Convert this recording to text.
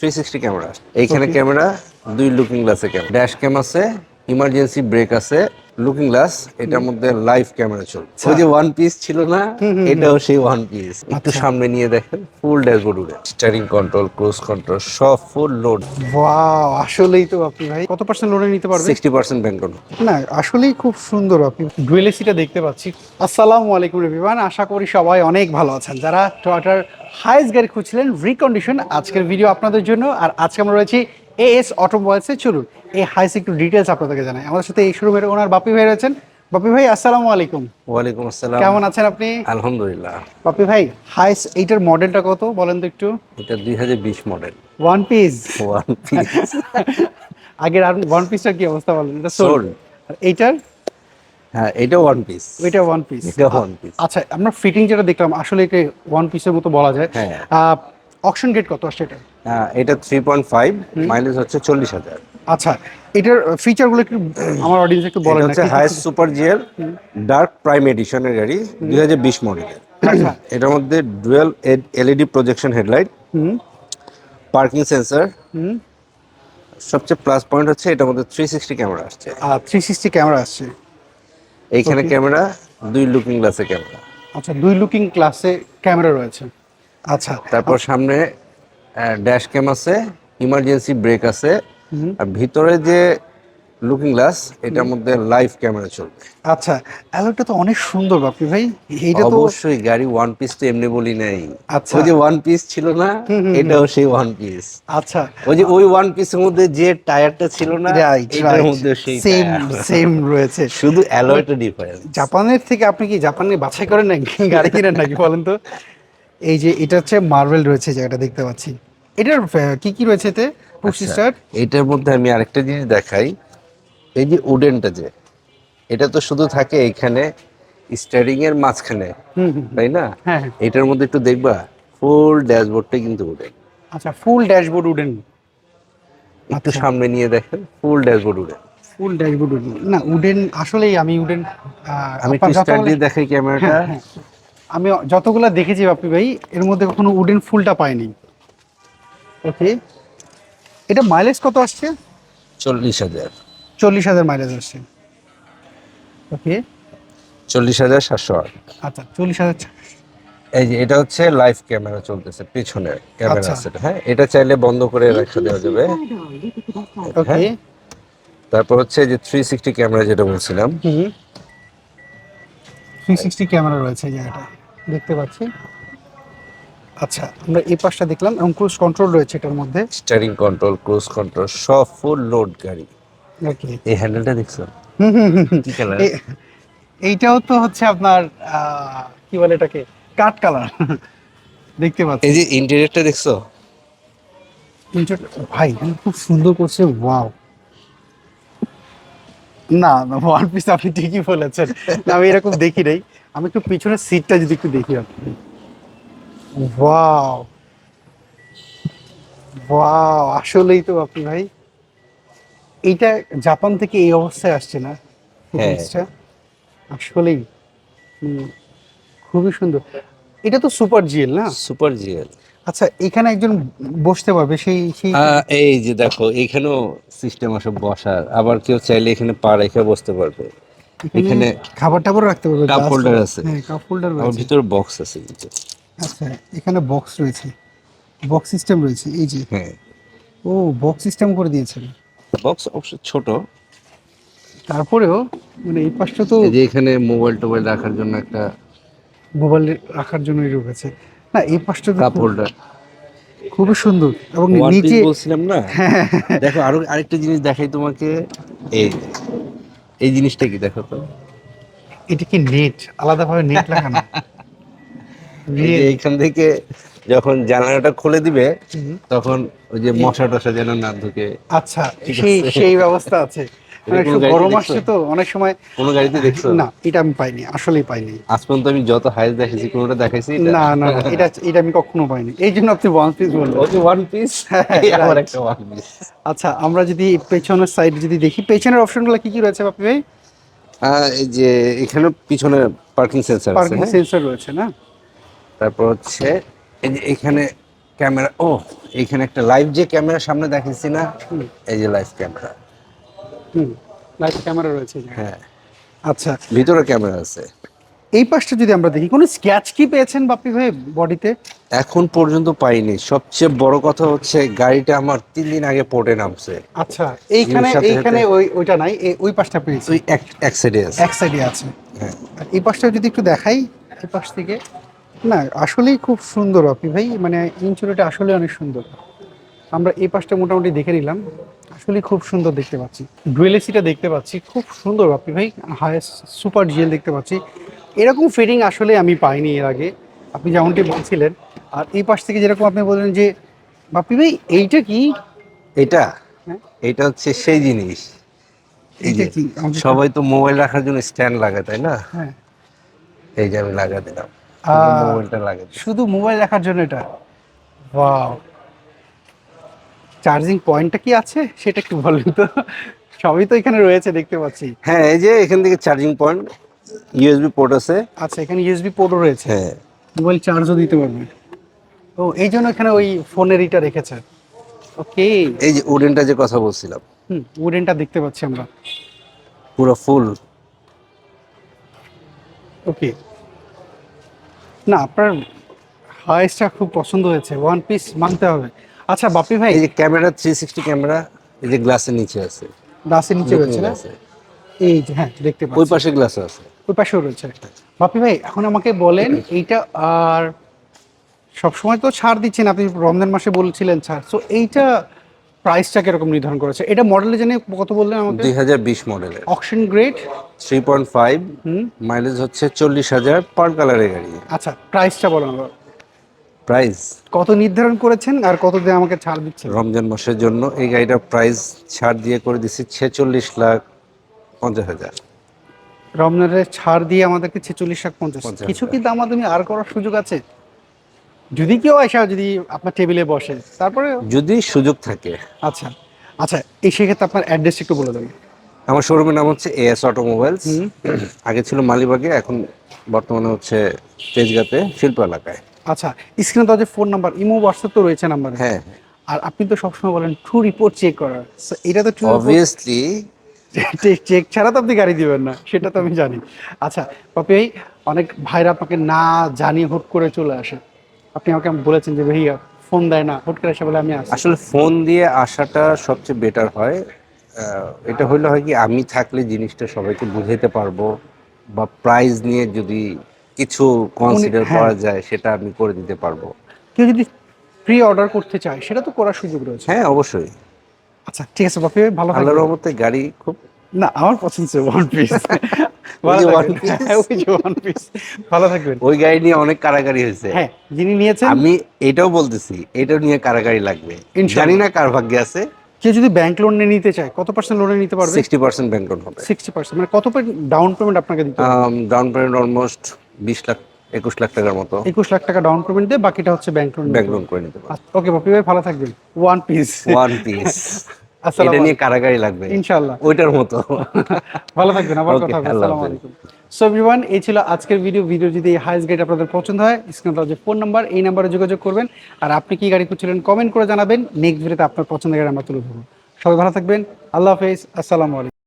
Three sixty camera এইখানে camera দুই looking গ্লাসে ক্যামেরা ড্যাশ ক্যাম আছে ইমার্জেন্সি ব্রেক আছে লুকিং গ্লাস এটার মধ্যে লাইভ ক্যামেরা চলছে। ওই যে ওয়ান পিস ছিল না এটাও সেই ওয়ান পিস একটু সামনে নিয়ে দেখেন ফুল ড্যাশবোর্ড উড়ে স্টারিং কন্ট্রোল ক্রুজ কন্ট্রোল সব ফুল লোড ওয়াও আসলেই তো আপনি ভাই কত পার্সেন্ট লোনে নিতে পারবেন? সিক্সটি পার্সেন্ট ব্যাংক লোন না আসলেই খুব সুন্দর আপনি। ডুয়েল এসিটা দেখতে পাচ্ছি। আসসালামু আলাইকুম রিভিবান আশা করি সবাই অনেক ভালো আছেন। যারা টয়টার হাইস গাড়ি খুঁজছিলেন রিকন্ডিশন আজকের ভিডিও আপনাদের জন্য। আর আজকে আমরা রয়েছি এএস অটোমোবাইলসে চলুন। এই হাইস একটু ডিটেলস আপনাদেরকে জানাই। আমাদের সাথে এই শোরুমের ওনার বাপি ভাই রয়েছেন। বাপি ভাই আসসালামু আলাইকুম। ওয়ালাইকুম আসসালাম। কেমন আছেন আপনি? আলহামদুলিল্লাহ। বাপি ভাই হাইস এইটার মডেলটা কত? বলেন তো একটু। এটা দুই হাজার বিশ model one piece one piece আগের আর ওয়ান পিসটার কি অবস্থা বলেন? এটা সোল Sold. এইটার? হ্যাঁ এটা ওয়ান পিস ওইটা ওয়ান পিস এটা ওয়ান পিস আচ্ছা আমরা ফিটিং যেটা দেখলাম আসলে এটা ওয়ান পিসের মতো বলা যায়। হ্যাঁ। অকশন গেট কত আসছে এটা? এটা থ্রি পয়েন্ট ফাইভ মাইলেজ হচ্ছে চল্লিশ হাজার। আচ্ছা এটার ফিচারগুলো একটু আমার অডিয়েন্স একটু বলেন এটা হচ্ছে highest super GL dark prime এডিশনের গাড়ি দুই হাজার বিশ মডেলের আচ্ছা। এটার মধ্যে dual LED projection headlight parking sensor সবচেয়ে প্লাস পয়েন্ট হচ্ছে এটার মধ্যে থ্রি সিক্সটি ক্যামেরা আসছে। থ্রি সিক্সটি ক্যামেরা আসছে। এইখানে ক্যামেরা দুই লুকিং গ্লাসে ক্যামেরা আচ্ছা দুই লুকিং ক্লাসে ক্যামেরা রয়েছে। আচ্ছা। তারপর সামনে ড্যাশ ক্যাম আছে ইমার্জেন্সি ব্রেক আছে। আর ভিতরে যে লুকিং গ্লাস এটার মধ্যে লাইভ ক্যামেরা চলবে। আচ্ছা অ্যালোটা তো অনেক সুন্দর বাপি ভাই। এইটা তো অবশ্যই গাড়ি ওয়ান পিস তো এমনি বলি নাই। আচ্ছা। ওই যে ওয়ান পিস ছিল না এটাও সেই ওয়ান পিস আচ্ছা। ওই যে ওই ওয়ান পিসের মধ্যে যে টায়ারটা ছিল না এটার মধ্যে সেই সেম সেম রয়েছে। শুধু অ্যালয়টা ডিফারেন্স জাপানের থেকে আপনি কি জাপানে বাছাই করেন নাকি? গাড়ি কিনেন নাকি বলেন তো? এই যে এটা হচ্ছে মার্বেল রয়েছে জায়গাটা দেখতে পাচ্ছি। এটার কি কি রয়েছে এতে? পুশ আচ্ছা। এটার মধ্যে আমি আরেকটা জিনিস দেখাই। এই যে উডেনটা যে এটা তো শুধু থাকে এখানে স্টারিং এর মাঝখানে তাই না? হ্যাঁ হ্যাঁ। এটার মধ্যে একটু দেখবা ফুল ড্যাশবোর্ডটা কিন্তু উডেন। আচ্ছা ফুল ড্যাশবোর্ড উডেন। একটু আচ্ছা। সামনে নিয়ে দেখেন full dashboard wooden. Full dashboard wooden. না উডেন আসলেই আমি উডেন আমি একটু দিয়ে দেখাই ক্যামেরাটা আমি যতগুলো দেখেছি বাপি ভাই এর মধ্যে কখনো উডেন ফুলটা পাইনি। ওকে। এটা মাইলেজ কত আসছে? চল্লিশ হাজার। চল্লিশ হাজার মাইলেজ আসছে। ওকে। চল্লিশ হাজার সাতশো আট। আচ্ছা চল্লিশ হাজার এই যে এটা হচ্ছে লাইভ ক্যামেরা চলতেছে পিছনে ক্যামেরা। আছে হ্যাঁ? এটা চাইলে বন্ধ করে রাখা দেওয়া যাবে। ওকে। হ্যাঁ। তারপর হচ্ছে যে থ্রি সিক্সটি ক্যামেরা যেটা বলছিলাম। হুম। থ্রি সিক্সটি ক্যামেরা রয়েছে জায়গাটা। দেখতে পাচ্ছি। আচ্ছা আমরা এই পাশটা দেখলাম এবং ক্রুজ কন্ট্রোল রয়েছে এটার মধ্যে। স্টারিং কন্ট্রোল ক্রুজ কন্ট্রোল সব ফুল লোড গাড়ি। ওকে এই হ্যান্ডেলটা দেখছ? কি কালার এইটাও তো হচ্ছে আপনার কি বলে এটাকে? কাঠ কালার দেখতে পাচ্ছি। এই যে ইন্টেরিয়রটা দেখছ? ভাই খুব সুন্দর করছে ওয়াও না ওয়ান পিস আপনি ঠিকই বলেছেন। আমি এরকম দেখি নাই। আমি একটু পিছনের সিটটা যদি একটু দেখি আপনি। ওয়াও ওয়াও আসলেই তো আপনি ভাই। এইটা জাপান থেকে এই অবস্থায় আসছে না? হ্যাঁ। জিনিসটা? আসলেই। হুম, খুবই সুন্দর। এটা তো সুপার জিএল না? সুপার জিএল আচ্ছা এখানে একজন বসতে পারবে সেই সেই এই যে দেখো এখানেও সিস্টেম আছে বসার। আবার কেউ চাইলে এখানে পা রেখে বসতে পারবে। এখানে খাবার টাবার রাখতে পারবে কাপ করে। আছে। হ্যাঁ কাপ হোল্ডার রয়েছে। ভিতরে বক্স আছে আচ্ছা এখানে বক্স রয়েছে। বক্স সিস্টেম রয়েছে এই যে। হ্যাঁ। ও বক্স সিস্টেম করে দিয়েছেন। বক্স অবশ্য ছোট। তারপরেও মানে এই পাশটা তো এই যে এখানে মোবাইল টোবাইল রাখার জন্য একটা মোবাইল রাখার জন্যই রয়েছে। না এই পাশটা তো কাপ হোল্ডার খুবই সুন্দর। এবং নিচে বলছিলাম না? দেখো আরও আরেকটা জিনিস দেখাই তোমাকে। এই এই জিনিসটা কি দেখো তো? এটা কি নেট? আলাদাভাবে নেট লাগানো এইখান থেকে যখন জানালাটা খুলে দিবে তখন ওই যে মশা টশা যেন না ঢুকে। আচ্ছা সেই সেই ব্যবস্থা আছে। গাড়িতে গরম? আসছে তো অনেক সময় কোনো গাড়িতে দেখছ? না এটা আমি পাইনি আসলেই পাইনি। আজ পর্যন্ত আমি যত হাইস দেখেছি কোনোটা দেখাইছি না না এটা এটা আমি কখনো পাইনি। এই জন্য আপনি ওয়ান পিস বললেন। ওই ওয়ান পিস আমার একটা ওয়ান পিস আচ্ছা আমরা যদি পেছনের সাইড যদি দেখি পেছনের অপশনগুলো কি কি রয়েছে বাপি ভাই? এই যে এখানে পিছনে পার্কিং সেন্সর আছে পার্কিং হ্যাঁ? সেন্সর রয়েছে না? তারপর হচ্ছে এই যে এখানে ক্যামেরা ও এখানে একটা লাইভ যে ক্যামেরা সামনে দেখাচ্ছি না এই যে live camera hmm live camera রয়েছে হ্যাঁ। আচ্ছা। ভিতরে ক্যামেরা আছে। এই পাশটা যদি আমরা দেখি কোনো স্ক্যাচ কি পেয়েছেন বাপি ভাই বডিতে? এখন পর্যন্ত পাইনি। সবচেয়ে বড় কথা হচ্ছে গাড়িটা আমার তিন দিন আগে পোর্টে নামছে। আচ্ছা এইখানে এইখানে ওই ওইটা নাই ওই পাশটা পেয়েছি। তুই এক সাইডে আছে। এক সাইডে আছে। হ্যাঁ। এই পাশটা যদি একটু দেখাই এই পাশ থেকে। না আসলেই খুব সুন্দর আপনি ভাই মানে ইঞ্চুরিটা আসলে অনেক সুন্দর। আমরা এই পাশটা মোটামুটি দেখে নিলাম। আসলে খুব সুন্দর দেখতে পাচ্ছি। ডুয়েলেসিটা দেখতে পাচ্ছি খুব সুন্দর আপনি ভাই হায়েস্ট সুপার জিএল দেখতে পাচ্ছি। এরকম ফিটিং আসলে আমি পাইনি এর আগে আপনি যেমনটি বলছিলেন। আর এই পাশ থেকে যেরকম আপনি বললেন যে বাপি ভাই এইটা কি? এটা হ্যাঁ? এটা হচ্ছে সেই জিনিস। এই যে সবাই তো মোবাইল রাখার জন্য স্ট্যান্ড লাগায় তাই না? হ্যাঁ। এই যে আমি লাগা দিলাম মোবাইলটা শুধু মোবাইল রাখার জন্য এটা? ওয়াও চার্জিং পয়েন্টটা কি আছে? সেটা একটু বলেন তো। সবই তো এখানে রয়েছে দেখতে পাচ্ছি। হ্যাঁ এই যে এখান থেকে চার্জিং পয়েন্ট ইউএসবি পোর্ট আছে। আচ্ছা এখানে ইউএসবি পোর্টও রয়েছে। হ্যাঁ। মোবাইল চার্জও দিতে পারবে। ও এই জন্য এখানে ওই ফোনের ইটা রেখেছে। ওকে। এই যে উডেনটা যে কথা বলছিলাম। হুম উডেনটা দেখতে পাচ্ছি আমরা। পুরো ফুল ওকে। না আপনার হাইসটা খুব পছন্দ হয়েছে। ওয়ান পিস মানতে হবে। আচ্ছা বাপি ভাই। এই যে ক্যামেরা থ্রি সিক্সটি ক্যামেরা এই যে গ্লাসের নিচে আছে। গ্লাসের নিচে রয়েছে না? এই যে হ্যাঁ দেখতে ওই পাশে গ্লাস আছে। ওই পাশেও রয়েছে বাপি ভাই এখন আমাকে বলেন এইটা আর সবসময় তো ছাড় দিচ্ছেন আপনি রমজান মাসে বলছিলেন ছাড়। সো এইটা প্রাইসটা কীরকম নির্ধারণ করেছে? এটা মডেলে জেনে কত বললেন আমাকে? দুই হাজার বিশ মডেলের auction grade three point five hmm. Mileage হচ্ছে চল্লিশ হাজার পার কালারের গাড়ি। আচ্ছা প্রাইসটা বলুন। প্রাইস কত নির্ধারণ করেছেন আর কত দিয়ে আমাকে ছাড় দিচ্ছেন? রমজান মাসের জন্য এই গাড়িটার প্রাইস ছাড় দিয়ে করে দিচ্ছি ছেচল্লিশ লাখ পঞ্চাশ হাজার। রমজানের ছাড় দিয়ে আমাদেরকে ছেচল্লিশ লাখ পঞ্চাশ। কিছু কি দামাদামি আর করার সুযোগ আছে। যদি কেউ আসা যদি আপনার টেবিলে বসে তারপরে যদি সুযোগ থাকে। আচ্ছা আচ্ছা এই সেক্ষেত্রে আপনার অ্যাড্রেস একটু বলে দেবেন আমার শোরুমের নাম হচ্ছে এএস অটোমোবাইলস আগে ছিল মালিবাগে এখন বর্তমানে হচ্ছে তেজগাতে শিল্প এলাকায়। আচ্ছা স্ক্রিনে তো যে ফোন নাম্বার ইমো হোয়াটসঅ্যাপ তো রয়েছে নাম্বার হ্যাঁ। আর আপনি তো সবসময় বলেন ট্রু রিপোর্ট চেক করার। এটা তো ট্রু অবভিয়াসলি চেক ছাড়া তো আপনি গাড়ি দিবেন না সেটা তো আমি জানি। আচ্ছা পাপি ভাই অনেক ভাইরা আপনাকে না জানিয়ে হুট করে চলে আসে। আপনি আমাকে বলেছেন যে ভাইয়া ফোন দেয় না। হুট করে এসে বলে আমি আসি। আসলে ফোন দিয়ে আসাটা সবচেয়ে বেটার হয়। এটা হইলে হয় কি আমি থাকলে জিনিসটা সবাইকে বুঝাইতে পারব বা প্রাইস নিয়ে যদি কিছু কনসিডার হ্যাঁ। করা যায় সেটা আমি করে দিতে পারব। কেউ যদি প্রি অর্ডার করতে চায় সেটা তো করার সুযোগ রয়েছে। হ্যাঁ অবশ্যই। আচ্ছা ঠিক আছে বাপি ভালো আল্লাহর রহমতে গাড়ি খুব না আমার পছন্দ ওয়ান পিস ওই যে one piece? ওয়ান পিস ভালো থাকবেন। ওই গাড়ি নিয়ে অনেক কারাগারি হয়েছে। হ্যাঁ যিনি নিয়েছেন আমি এটাও বলতেছি এটাও নিয়ে কারাগারি লাগবে। জানি না কার ভাগ্যে আছে। কেউ যদি ব্যাংক লোন নিয়ে নিতে চায় কত পার্সেন্ট লোনে নিতে পারবে? সিক্সটি পার্সেন্ট ব্যাংক লোন হবে। সিক্সটি পার্সেন্ট মানে কত ডাউন পেমেন্ট আপনাকে দিতে হবে? ডাউন পেমেন্ট অলমোস্ট বিশ লাখ একুশ লাখ টাকার মতো। একুশ লাখ টাকা ডাউন পেমেন্ট দিয়ে বাকিটা হচ্ছে ব্যাংক লোন ব্যাংক লোন করে নিতে পারব ওকে বাপি ভাই ভালো থাকবেন। ওয়ান পিস ওয়ান পিস এটা নিয়ে কারাগারি লাগবে। ইনশাআল্লাহ। ওইটার মতো। ভালো থাকবেন আবার কথা হবে। আসসালামু আলাইকুম। সো এভরিওয়ান এই ছিল আজকের ভিডিও ভিডিও যদি এই হাইস আপনাদের পছন্দ হয় স্ক্রিনে দেওয়া যে ফোন নাম্বার এই নাম্বারে যোগাযোগ করবেন। আর আপনি কি গাড়ি খুঁজছিলেন কমেন্ট করে জানাবেন। নেক্সট ভিডিওতে আপনার পছন্দের গাড়ি আমরা তুলে ধরবো। সবাই ভালো থাকবেন। আল্লাহ হাফেজ। আসসালামু আলাইকুম।